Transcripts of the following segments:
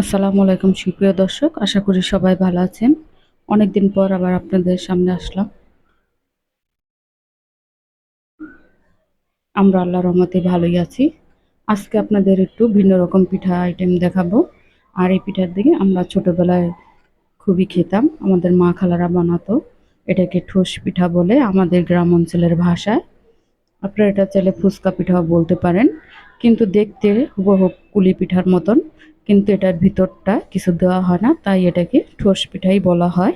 আসসালামু আলাইকুম, সুপ্রিয় দর্শক। আশা করি সবাই ভালো আছেন। অনেকদিন পর আবার আপনাদের সামনে আসলাম। আমরা আল্লাহ রহমতে ভালোই আছি। আজকে আপনাদের একটু ভিন্ন রকম পিঠা আইটেম দেখাবো। আর এই পিঠার দিকে আমরা ছোটবেলায় খুবই খেতাম। আমাদের মা খালারা বানাতো। এটাকে ঠোস পিঠা বলে আমাদের গ্রাম অঞ্চলের ভাষায়। আপনারা এটা চাইলে ফুচকা পিঠাও বলতে পারেন। কিন্তু দেখতে হুবহু কুলি পিঠার মতন। কিন্তু এটার ভিতরটা কিছু দেওয়া হয় না, তাই এটাকে ঠোস পিঠাই বলা হয়।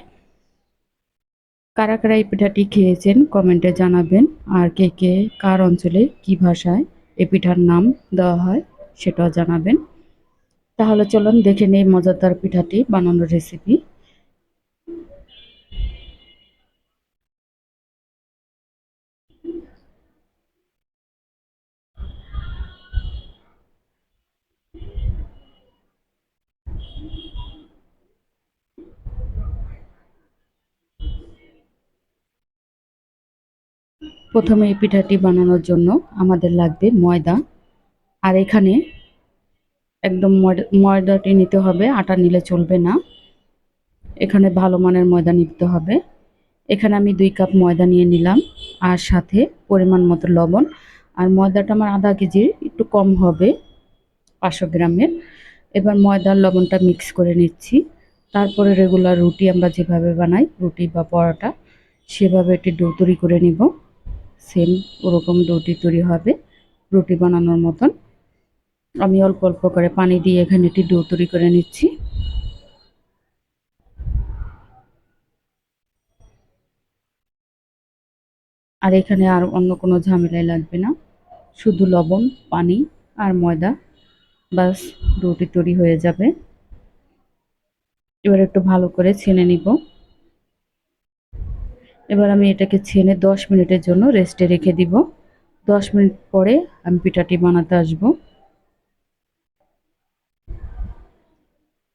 কারা কারা এই পিঠাটি খেয়েছেন কমেন্টে জানাবেন, আর কে কে কার অঞ্চলে কি ভাষায় এই পিঠার নাম দেওয়া হয় সেটাও জানাবেন। তাহলে চলুন দেখে নেই মজাদার পিঠাটি বানানোর রেসিপি প্রথমে এই পিঠাটি বানানোর জন্য আমাদের লাগবে ময়দা। আর এখানে একদম ময়দাটি নিতে হবে, আটা নিলে চলবে না। এখানে ভালো মানের ময়দা নিতে হবে। এখানে আমি দুই কাপ ময়দা নিয়ে নিলাম, আর সাথে পরিমাণ মতো লবণ। আর ময়দাটা আমার আধা কেজির একটু কম হবে পাঁচশো গ্রামের। এবার ময়দার লবণটা মিক্স করে নিচ্ছি। তারপরে রেগুলার রুটি আমরা যেভাবে বানাই, রুটি বা পরোটা, সেভাবে একটি ডো তৈরি করে নিব। সেম ওরকম রুটি তৈরি হবে, রুটি বানানোর মতন। আমি অল্প অল্প করে পানি দিয়ে এখানে একটি ডো তৈরি করে নিচ্ছি। আর এখানে আর অন্য কোনো ঝামেলাই লাগবে না। শুধু লবণ, পানি আর ময়দা বাস রুটি তৈরি হয়ে যাবে। এবার একটু ভালো করে ছেনে নিব। এবার আমি এটাকে ছেনে দশ মিনিটের জন্য রেস্টে রেখে দিব। দশ মিনিট পরে আমি পিঠাটি বানাতে আসব।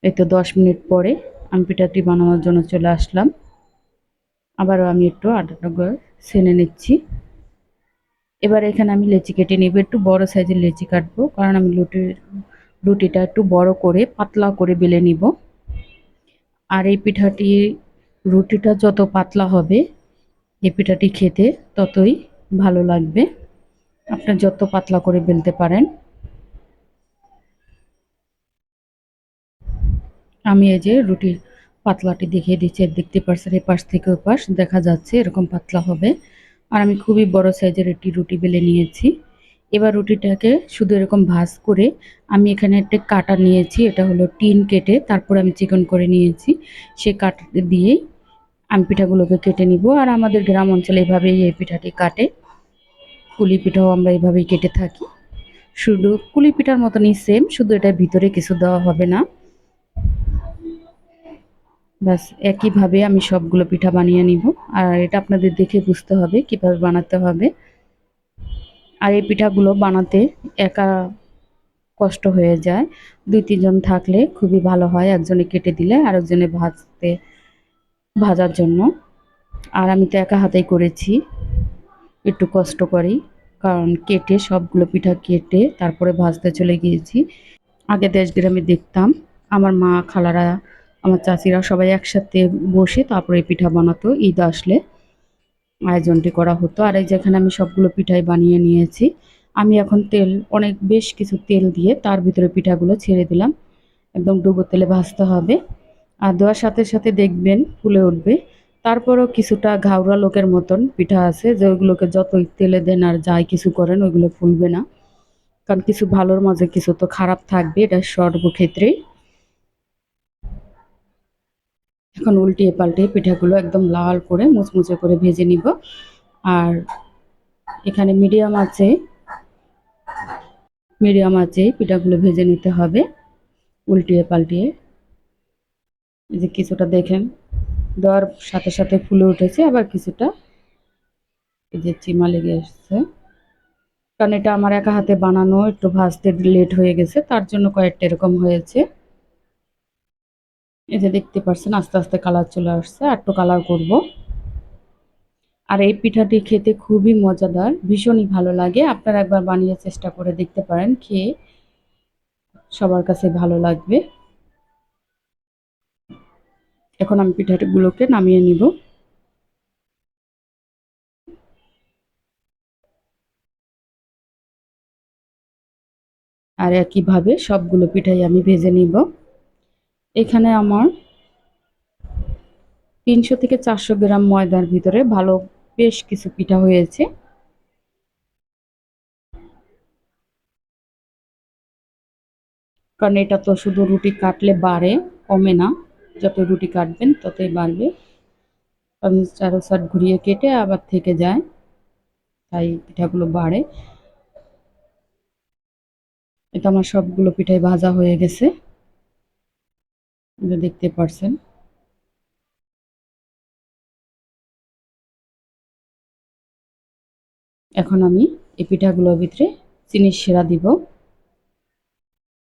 এই তো দশ মিনিট পরে আমি পিঠাটি বানানোর জন্য চলে আসলাম। আবারও আমি একটু আটাটা ছেনে নিচ্ছি। এবার এখানে আমি লেচি কেটে নেব। একটু বড় সাইজের লেচি কাটবো, কারণ আমি লুটি রুটিটা একটু বড় করে, পাতলা করে বেলে নিব। আর এই পিঠাটি, রুটিটা যত পাতলা হবে এই খেতে ততই ভালো লাগবে। আপনার যত পাতলা করে বেলতে পারেন। আমি এই যে রুটির পাতলাটি দেখিয়ে দিচ্ছি দেখতে পারছেন এই পাশ থেকে ওই পাশ, দেখা যাচ্ছে এরকম পাতলা হবে। আর আমি খুবই বড় সাইজের একটি রুটি বেলে নিয়েছি। এবার রুটিটাকে শুধু এরকম ভাজ করে আমি এখানে একটা কাটা নিয়েছি, এটা হলো টিন কেটে তারপর আমি চিকন করে নিয়েছি। সে কাটা দিয়েই আমি পিঠাগুলোকে কেটে নিব। আর আমাদের গ্রাম অঞ্চলে এভাবেই এই পিঠাটি কাটে। কুলি পিঠাও আমরা এভাবেই কেটে থাকি। শুধু কুলি পিঠার মতনই সেম শুধু এটা ভিতরে কিছু দেওয়া হবে না। ব্যাস, একইভাবে আমি সবগুলো পিঠা বানিয়ে নিব। আর এটা আপনাদের দেখে বুঝতে হবে, কীভাবে বানাতে হবে। আর এই পিঠাগুলো বানাতে একা কষ্ট হয়ে যায়। দুই, তিনজন থাকলে খুবই ভালো হয়। একজনে কেটে দিলে আরেকজনে ভাজতে ভাজার জন্য। আর আমি তো একা হাতেই করেছি। একটু কষ্ট করি, কারণ কেটে সবগুলো পিঠা কেটে তারপরে ভাজতে চলে গিয়েছি। আগে দেশ গ্রামে দেখতাম, আমার মা, খালারা, আমার চাচিরা সবাই একসাথে বসে তারপরে পিঠা বানাতো, ঈদ আসলে আয়োজনটি করা হতো। আর এই যেখানে আমি সবগুলো পিঠাই বানিয়ে নিয়েছি, আমি এখন তেল, অনেক বেশ কিছু তেল দিয়ে তার ভিতরে পিঠাগুলো ছেড়ে দিলাম। একদম ডুবো তেলে ভাজতে হবে। আর দেওয়ার সাথে সাথে দেখবেন ফুলে উঠবে। তারপরও কিছুটা ঘাওড়া লোকের মতন পিঠা আছে, যে ওইগুলোকে যতই তেলে দেন আর যাই কিছু করেন, ওইগুলো ফুলবে না। কারণ কিছু ভালোর মাঝে কিছু তো খারাপ থাকবে, এটা সর্বক্ষেত্রেই এখন উল্টিয়ে পাল্টে পিঠাগুলো একদম লাল করে মুচমুচে করে ভেজে নিব। আর এখানে মিডিয়াম আছে মিডিয়াম আছে, পিঠাগুলো ভেজে নিতে হবে। উল্টিয়ে পাল্টিয়ে এই যে কিছুটা দেখেন, দেওয়ার সাথে সাথে ফুলে উঠেছে, আবার কিছুটা এই যে চিমা লেগে এসছে কারণ এটা আমার একা হাতে বানানো, একটু ভাজতে লেট হয়ে গেছে, তার জন্য কয়েকটা এরকম হয়েছে। এই যে দেখতে পাচ্ছেন আস্তে আস্তে কালার চলে আসছে, আর একটু কালার করব। আর এই পিঠাটি খেতে খুবই মজাদার, ভীষণই ভালো লাগে। আপনারা একবার বানিয়ে চেষ্টা করে দেখতে পারেন, খেয়ে সবার কাছে ভালো লাগবে। এখন আমি পিঠাগুলোকে নামিয়ে নিব। আর একইভাবে সবগুলো পিঠাই আমি ভেজে নিব। এখানে আমার তিনশো থেকে চারশো গ্রাম ময়দার ভিতরে ভালো বেশ কিছু পিঠা হয়েছে। কারণ এটা তো শুধু রুটি কাটলে বাড়ে, কমে না। যত রুটি কাটবেন ততই বাড়বে। কারণ চারো সাইড ঘুরিয়ে কেটে আবার থেকে যায়, তাই পিঠাগুলো বাড়ে। এটা আমার সবগুলো পিঠাই ভাজা হয়ে গেছে দেখতে পারছেন। এখন আমি এই পিঠাগুলোর ভিতরে চিনির সেরা দিব।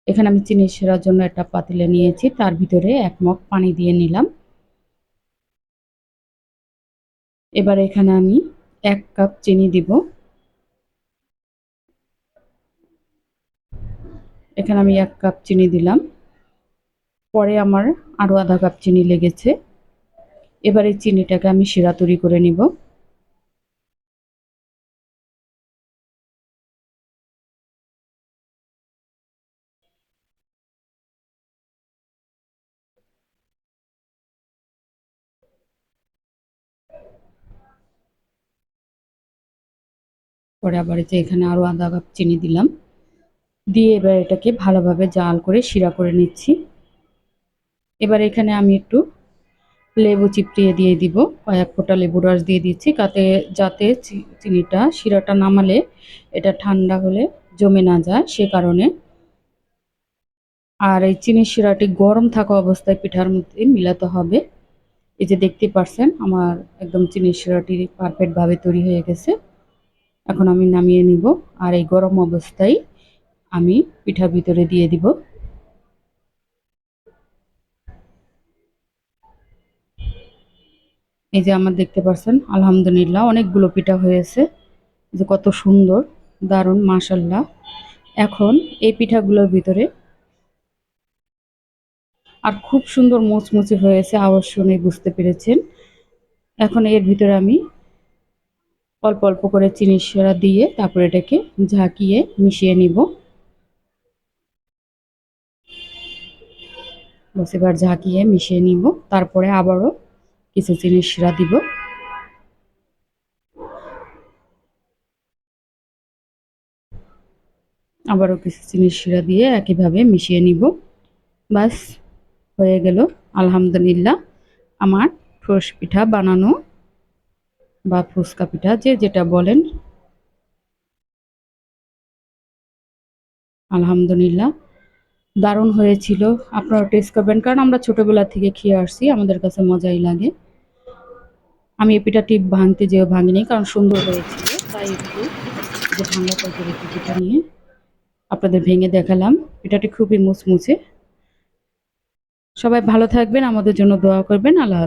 এখানে আমি চিনির সেরার জন্য একটা পাতিলে নিয়েছি, তার ভিতরে এক মগ পানি দিয়ে নিলাম। এবার এখানে আমি এক কাপ চিনি দিব। এখানে আমি এক কাপ চিনি দিলাম। পরে আমার আরও আধা কাপ চিনি লেগেছে। এবার এই চিনিটাকে আমি শিরা তৈরি করে নিব। পরে আবার যে এখানে আরও আধা কাপ চিনি দিলাম। দিয়ে এবার এটাকে ভালোভাবে জাল করে শিরা করে নিচ্ছি। এবার এখানে আমি একটু লেবু চিপড়িয়ে দিয়ে দিব। কয়েক ফোঁটা লেবু রস দিয়ে দিচ্ছি যাতে যাতে চিনিটা, শিরাটা নামালে এটা ঠান্ডা হলে জমে না যায় সে কারণে। আর এই চিনির শিরাটি গরম থাকা অবস্থায় পিঠার মধ্যে মিলাতে হবে। এই যে দেখতে পারছেন, আমার একদম চিনির শিরাটি পারফেক্টভাবে তৈরি হয়ে গেছে। এখন আমি নামিয়ে নিব। আর এই গরম অবস্থায় আমি পিঠার ভিতরে দিয়ে দিব। এই যে আমার দেখতে পাচ্ছেন আলহামদুলিল্লাহ অনেকগুলো পিঠা হয়েছে। যে কত সুন্দর, দারুণ মাসাল্লাহ এখন এই পিঠাগুলোর ভিতরে আর খুব সুন্দর মুচমুচে হয়েছে শুনে বুঝতে পেরেছেন। এখন এর ভিতরে আমি অল্প অল্প করে চিনি সেরা দিয়ে তারপর এটাকে ঝাঁকিয়ে মিশিয়ে নিব। এবার ঝাঁকিয়ে মিশিয়ে নিব। তারপরে আবারও কিছু চিনি শিরা দিব। আবারও কিছু চিনি শিরা দিয়ে একইভাবে মিশিয়ে নিব। বাস হয়ে গেল। আলহামদুলিল্লাহ, আমার ফ্রস পিঠা বানানো বা ফুচকা পিঠা, যে যেটা বলেন। আলহামদুলিল্লাহ। দারুণ হয়েছিল। আপনারা টেস্ট করবেন, কারণ আমরা ছোটোবেলা থেকে খেয়ে আসছি, আমাদের কাছে মজাই লাগে। আমি এই পিঠাটি ভাঙতে যেও ভাঙিনি, কারণ সুন্দর হয়েছিল, তাই একটু যে ভাঙা করে পিঠা নিয়ে আপনাদের ভেঙে দেখালাম। পিঠাটি খুবই মুচমুচে। সবাই ভালো থাকবেন, আমাদের জন্য দোয়া করবেন। আল্লাহ